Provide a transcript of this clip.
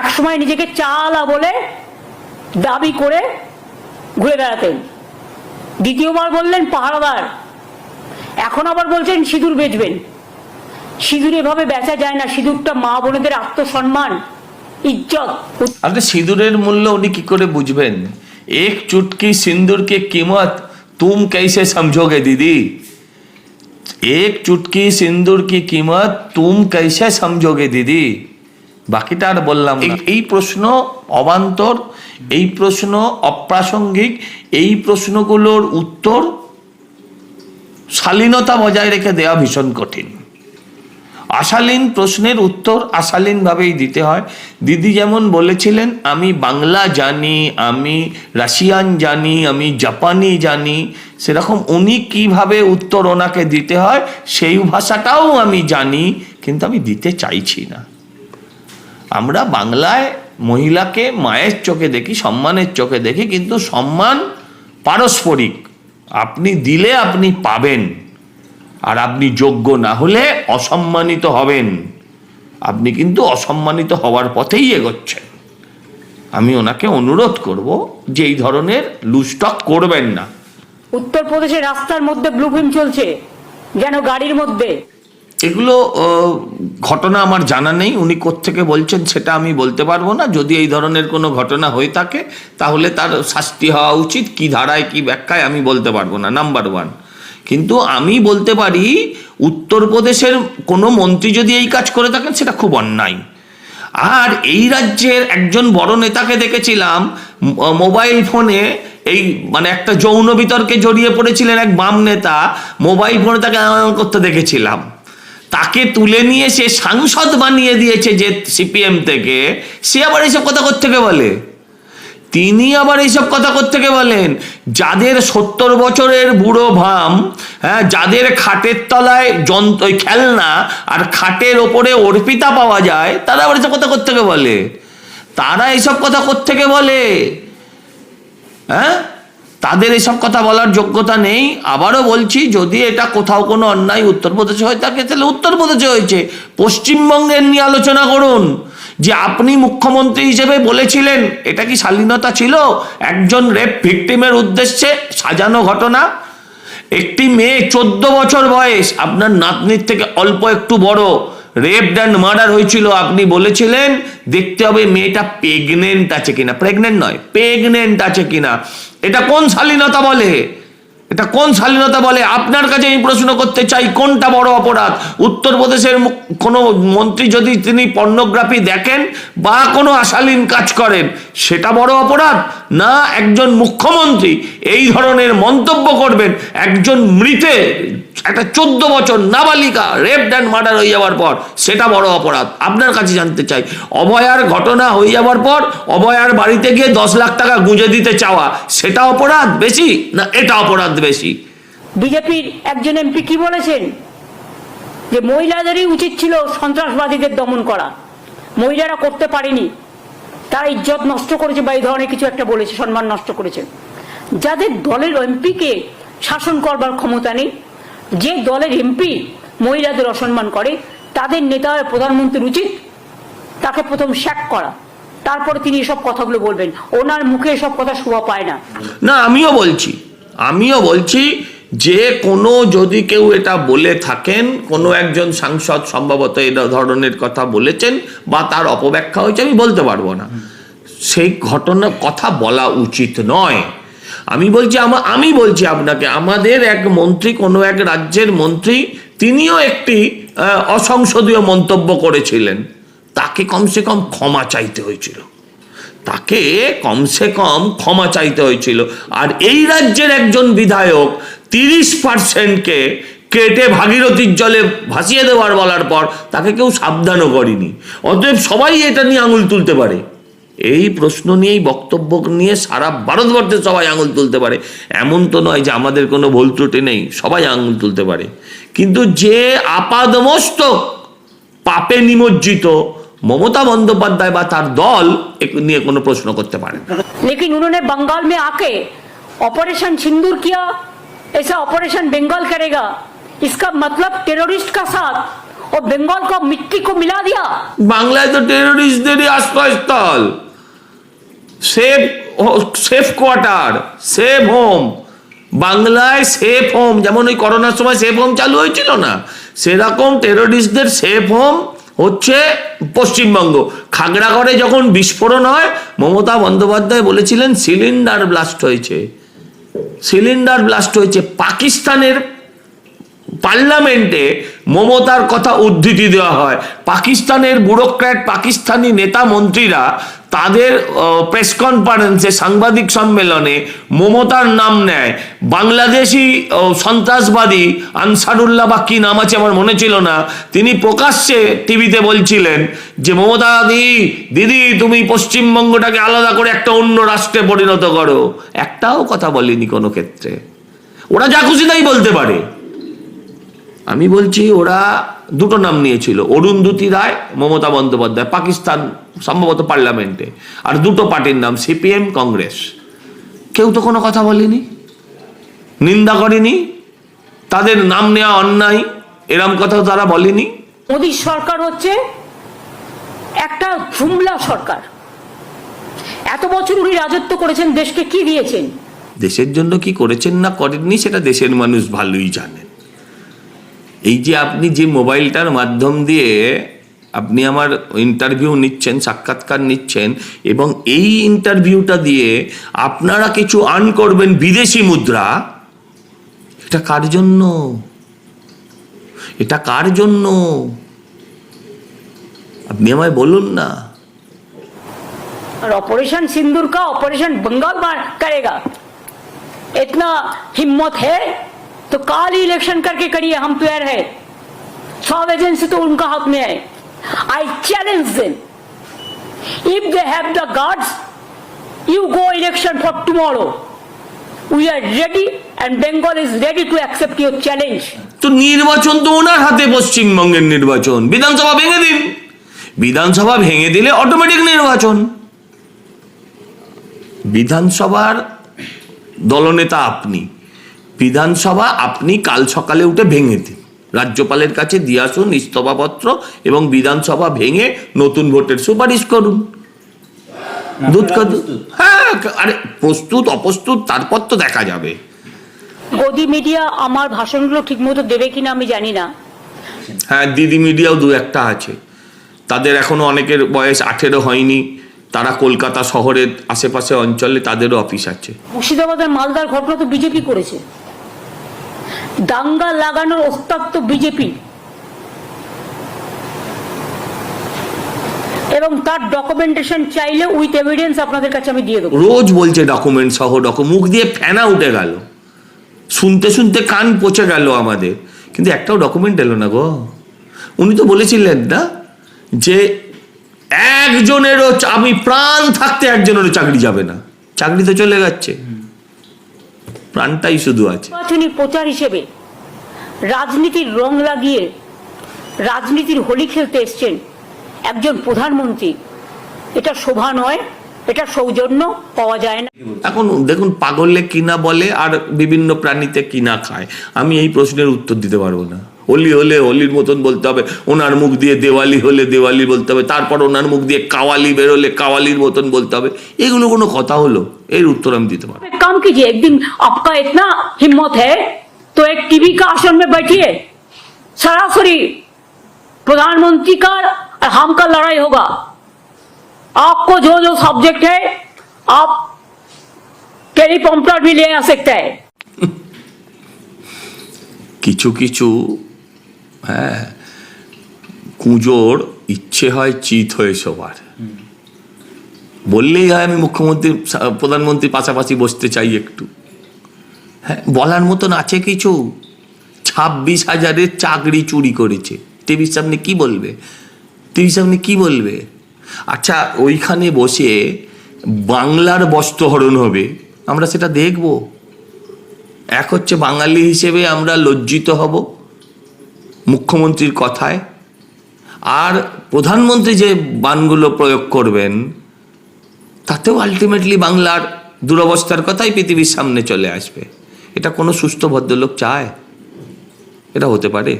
একসময় নিজেকে চালা বলে দাবি করে ঘুরে বেড়াতেন। দ্বিতীয়বার বললেন, পাহারাদার, এখন আবার বলছেন সিঁদুর বেচবেন। সিঁদুর এভাবে বেচা যায় না, সিঁদুরটা মা বোনেদের আত্মসম্মান, ইজ্জত। আপনি সিঁদুরের মূল্য উনি কি করে বুঝবেন? এক চুটকি সিঁদুর কে কিমত তুম কেসে সমঝোগে দিদি? এক চুটকি সিঁদুর কি কিমত তুম কেসে সমঝোগে দিদি? বাকিটা আর বললাম এই- প্রশ্ন অবান্তর, এই প্রশ্ন অপ্রাসঙ্গিক, এই প্রশ্নগুলোর উত্তর শালীনতা বজায় রেখে দেওয়া ভীষণ কঠিন। আশালীন প্রশ্নের উত্তর আশালীনভাবেই দিতে হয়। দিদি যেমন বলেছিলেন, আমি বাংলা জানি, আমি রাশিয়ান জানি, আমি জাপানি জানি, সেরকম উনি কীভাবে উত্তর ওনাকে দিতে হয়, সেই ভাষাটাও আমি জানি, কিন্তু আমি দিতে চাইছি না। আমরা বাংলায় মহিলাকে মায়ের চোখে দেখি, সম্মানের চোখে দেখি, কিন্তু সম্মান পারস্পরিক। আপনি দিলে আপনি পাবেন, আর আপনি যোগ্য না হলে অসম্মানিত হবেন। আপনি কিন্তু অসম্মানিত হওয়ার পথেই এগোচ্ছেন। আমি ওনাকে অনুরোধ করব যে এই ধরনের লুস্টক করবেন না। উত্তরপ্রদেশের রাস্তার মধ্যে ব্লুফিল্ম চলছে, যেন গাড়ির মধ্যে এগুলো ঘটনা আমার জানা নেই। উনি কোত্থেকে বলছেন সেটা আমি বলতে পারব না। যদি এই ধরনের কোনো ঘটনা হয়ে থাকে, তাহলে তার শাস্তি হওয়া উচিত। কি ধারায়, কি ব্যাখ্যায় আমি বলতে পারব না। নাম্বার ওয়ান কিন্তু আমি বলতে পারি, উত্তরপ্রদেশের কোনো মন্ত্রী যদি এই কাজ করে থাকেন, সেটা খুব অন্যায়। আর এই রাজ্যের একজন বড় নেতাকে দেখেছিলাম মোবাইল ফোনে এই মানে একটা যৌন বিতর্কে জড়িয়ে পড়েছিলেন এক বাম নেতা। মোবাইল ফোনে তাকে করতে দেখেছিলাম। তাকে তুলে নিয়ে সে সাংসদ বানিয়ে দিয়েছে যে সিপিএম থেকে, সে আবার এইসব কথা থেকে বলে? তিনি আবার এইসব কথা থেকে বলেন? যাদের সত্তর বছরের বুড়ো ভাম হ্যাঁ যাদের খাটের তলায় যন্ত্র খেলনা আর খাটের ওপরে অর্পিতা পাওয়া যায়, তারা আবার এইসব কথা থেকে বলে? তারা এইসব কথা থেকে বলে? হ্যাঁ? তাদের এসব কথা বলার যোগ্যতা নেই। আবারও বলছি, যদি এটা কোথাও কোনো অন্যায় উত্তরপ্রদেশে হয়ে থাকে তাহলে উত্তরপ্রদেশে হয়েছে। পশ্চিমবঙ্গের নিয়ে আলোচনা করুন। যে আপনি মুখ্যমন্ত্রী হিসেবে বলেছিলেন, এটা কি শালীনতা ছিল? একজন রেপ ভিকটিমের উদ্দেশ্যে সাজানো ঘটনা। একটি মেয়ে, চোদ্দ বছর বয়স, আপনার নাতনির থেকে অল্প একটু বড়। রেপ অ্যান্ড মার্ডার হয়েছিল, আপনি বলেছিলেন। দেখতে হবে মেয়েটা প্রেগনেন্ট আছে কিনা। প্রেগনেন্ট নয় প্রেগনেন্ট আছে কিনা। এটা কোন শালীনতা বলে? এটা কোন শালীনতা বলে? আপনার কাছে আমি প্রশ্ন করতে চাই, কোনটা বড় অপরাধ? উত্তরপ্রদেশের কোন মন্ত্রী যদি তিনি পর্নোগ্রাফি দেখেন বা কোনো আশালীন কাজ করেন, সেটা বড় অপরাধ? না, একজন মুখ্যমন্ত্রী এই ধরনের মন্তব্য করবেন, একজন মৃতে একটা চোদ্দ বছর নাবালিকা রেপ অ্যান্ড মার্ডার হয়ে যাওয়ার পর, সেটা বড় অপরাধ। আপনার কাছে জানতে চাই, অভয়ার ঘটনা হয়ে যাওয়ার পর, অভয়ার বাড়িতে গিয়ে দশ লাখ টাকা গুঁজে দিতে চাওয়া, সেটা অপরাধ বেশি না এটা অপরাধ বেশি? বিজেপির একজন এমপি কি বলেছেন? যে মহিলাদেরই উচিত ছিল সন্ত্রাসবাদীদের দমন করা। মহিলারা করতে পারেনি। তারা ইজ্জত নষ্ট করেছে বা এই ধরনের কিছু একটা বলেছে, সম্মান নষ্ট করেছে। যাদের দলের এমপিকে শাসন করবার ক্ষমতা নেই যে দলের এমপি মহিলাদের অসম্মান করে, তাদের নেতা প্রধানমন্ত্রীর উচিত তাকে প্রথম শ্যাক করা। তারপরে তিনি এসব কথাগুলো বলবেন। ওনার মুখে এসব কথা শোভা পায় না। না, আমিও বলছি। আমিও বলছি যে কোনো যদি কেউ এটা বলে থাকেন, কোনো একজন সাংসদ সম্ভবত এই ধরনের কথা বলেছেন বা তার অপব্যাখ্যা হয়েছে, আমি বলতে পারব না। সেই ঘটনার কথা বলা উচিত নয়। আমি বলছি আমা- বলছি আপনাকে, আমাদের এক মন্ত্রী, কোনো এক রাজ্যের মন্ত্রী, তিনিও একটি অসংসদীয় মন্তব্য করেছিলেন। তাকে কমসে কম ক্ষমা চাইতে হয়েছিল। তাকে কমসে কম ক্ষমা চাইতে হয়েছিল। আর এই রাজ্যের একজন বিধায়ক তিরিশ পার্সেন্টকে কেটে ভাগীরথীর জলে ভাসিয়ে দেওয়ার বলার পর তাকে কেউ সাবধানও করেনি। অতএব সবাই এটা নিয়ে আঙুল তুলতে পারে। এই প্রশ্ন নিয়েই বক্তব্য নিয়ে সারা ভারতবর্ষে সবাই আঙুল তুলতে পারে এমন তো নয় যে আমাদের কোনো ভুল ত্রুটি নেই সবাই আঙুল তুলতে পারে কিন্তু যে আপাদমস্তক পাপে নিমজ্জিত মমতা বন্দ্যোপাধ্যায় বা তার দল এ নিয়ে কোনো প্রশ্ন করতে পারে না लेकिन उन्होंने बंगाल में आके ऑपरेशन सिंदूर किया ऐसा ऑपरेशन बंगाल करेगा इसका मतलब टेररिस्ट का साथ और बंगाल को मिट्टी को मिला दिया বাংলায় তো টেরোরিস্টদেরই আশ্রয়স্থল safe safe quarter safe home বাংলায় সেফ হোম যেমন ওই করোনার সময় সেফ হোম চালু হয়েছিল না, সেরকম টেরোরিস্টদের সেফ হোম হচ্ছে পশ্চিমবঙ্গ। খাগড়াগড়ে যখন বিস্ফোরণ হয়, মমতা বন্দ্যোপাধ্যায় বলেছিলেন সিলিন্ডার ব্লাস্ট হয়েছে। সিলিন্ডার ব্লাস্ট হয়েছে। পাকিস্তানের পার্লামেন্টে মমতার কথা উদ্ধৃতি দেওয়া হয়। পাকিস্তানের ব্যুরোক্র্যাট, পাকিস্তানি নেতা মন্ত্রীরা তাদের প্রেস কনফারেন্সে সাংবাদিক সম্মেলনে মমতার নাম নেয়। বাংলাদেশি সন্ত্রাসবাদী আনসারুল্লাহ বা কি নাম আছে আমার মনে ছিল না। তিনি প্রকাশ্যে টিভিতে বলছিলেন যে, মমতা দি, দিদি, তুমি পশ্চিমবঙ্গটাকে আলাদা করে একটা অন্য রাষ্ট্রে পরিণত করো। একটাও কথা বলেনি কোনো ক্ষেত্রে। ওরা যা খুশি তাই বলতে পারে। আমি বলছি ওরা দুটো নাম নিয়েছিল অরুন্ধতী রায় মমতা বন্দ্যোপাধ্যায় পাকিস্তান সম্ভবত পার্লামেন্টে আর দুটো পার্টির নাম সিপিএম কংগ্রেস। কেউ তো কোনো কথা বলেনি নিন্দা করেনি তাদের নাম নেওয়া অন্যায় এরম কথা তারা বলেনি। মোদী সরকার হচ্ছে একটা জুমলা সরকার। এত বছর উনি রাজত্ব করেছেন দেশকে কি দিয়েছেন? দেশের জন্য কি করেছেন না করেননি সেটা দেশের মানুষ ভালোই জানেন এই যে আপনি যে মোবাইলটার মাধ্যম দিয়ে আপনি আমার ইন্টারভিউ নিচ্ছেন সাক্ষাৎকার নিচ্ছেন এবং এই ইন্টারভিউটা দিয়ে আপনারা কিছু আর্ন করবেন বিদেশি মুদ্রা এটা কার জন্য এটা কার জন্য আপনি আমায় বলুন না और ऑपरेशन सिंदूर का ऑपरेशन बंगाल में करेगा इतना हिम्मत है तो काल ही इलेक्शन करके करिए हम तैयार है सब एजेंसी तो उनका हाथ में है I challenge them if they have the guards you go election for tomorrow we are ready and bengal is ready to accept your challenge তো নির্বাচন তো ওনার হাতে পশ্চিমবঙ্গের নির্বাচন বিধানসভা ভেঙে দিন বিধানসভা ভেঙে দিলে অটোমেটিক নির্বাচন বিধানসভার দলনেতা আপনি বিধানসভা আপনি কাল সকালে উঠে ভেঙে দিন। রাজ্যপালের কাছে দিয়ে আসুন ইস্তফাপত্র এবং বিধানসভা ভেঙে নতুন ভোটের সুপারিশ করুন। দুধ হ্যাঁ আরে প্রস্তুত অপ্রস্তুত তারপর তো দেখা যাবে। গদি মিডিয়া আমার ভাষণগুলো ঠিকমতো দেবে কিনা আমি জানি না। হ্যাঁ দিদি মিডিয়াও দু একটা আছে। তাদের এখনও অনেকের বয়স আঠেরো হয়নি। তারা কলকাতা শহরের আশেপাশে অঞ্চলে তাদেরও অফিস আছে। মুর্শিদাবাদের মালদার ঘটনা তো বিজেপি করেছে। দাঙ্গা লাগানোর ওস্তাদ তো বিজেপি এবং তার ডকুমেন্টেশন চাইলে উইথ এভিডেন্স আপনাদের কাছে আমি দিয়ে দেবো। রোজ বলছে ডকুমেন্ট সহ ডকু মুখ দিয়ে ফেনা উঠে গেল। শুনতে শুনতে কান পচে গেল আমাদের। কিন্তু একটাও ডকুমেন্ট এলো না গো। উনি তো বলেছিলেন না যে একজনেরও আমি প্রাণ থাকতে একজনেরও চাকরি যাবে না। চাকরি তো চলে যাচ্ছে। প্রাণটাই শুধু আছে। নির্বাচনী প্রচার হিসেবে রাজনীতির রং লাগিয়ে রাজনীতির হোলি খেলতে এসছেন একজন প্রধানমন্ত্রী। এটা শোভা নয় এটা সৌজন্য পাওয়া যায় না। এখন দেখুন পাগলে কিনা বলে আর বিভিন্ন প্রাণীতে কিনা খায়। আমি এই প্রশ্নের উত্তর দিতে পারব না। হোলি হলে হোলির মতন বলতে হবে ওনার মুখ দিয়ে দেওয়ালি হলে দেওয়ালি বলতে হবে তারপর ওনার মুখ দিয়ে কাওয়ালি বেরোলে কাওয়ালির মতন বলতে হবে এগুলো কোনো কথা হলো এর উত্তর আমি দিতে পারবো एक काम कीजिए एक दिन आपका इतना हिम्मत है तो एक टीवी का आसन में बैठिए सरासरी प्रधानमंत्री का और हम का लड़ाई होगा आपको जो जो सब्जेक्ट है आप टेलीप्रॉम्प्टर भी ले आ सकते हैं কিছু কিছু হ্যাঁ কুঁজোর ইচ্ছে হয় চিত হয়ে সবার। বললেই হয় আমি মুখ্যমন্ত্রী, প্রধানমন্ত্রী পাশাপাশি বসতে চাই একটু। হ্যাঁ বলার মতন আছে কিছু? ছাব্বিশ হাজারের চাকরি চুরি করেছে। টিভির সামনে কি বলবে? টিভির সামনে কি বলবে? আচ্ছা ওইখানে বসে বাংলার বস্ত্রহরণ হবে, আমরা সেটা দেখব। এক হচ্ছে বাঙালি হিসেবে আমরা লজ্জিত হব। মুখ্যমন্ত্রীর কথায়, আর প্রধানমন্ত্রী যে বানগুলো প্রয়োগ করবেন, তাতেও আলটিমেটলি বাংলার দুরবস্থার কথাই পৃথিবীর সামনে চলে আসবে। এটা কোনো সুস্থ ভদ্রলোক চায়? এটা হতে পারে?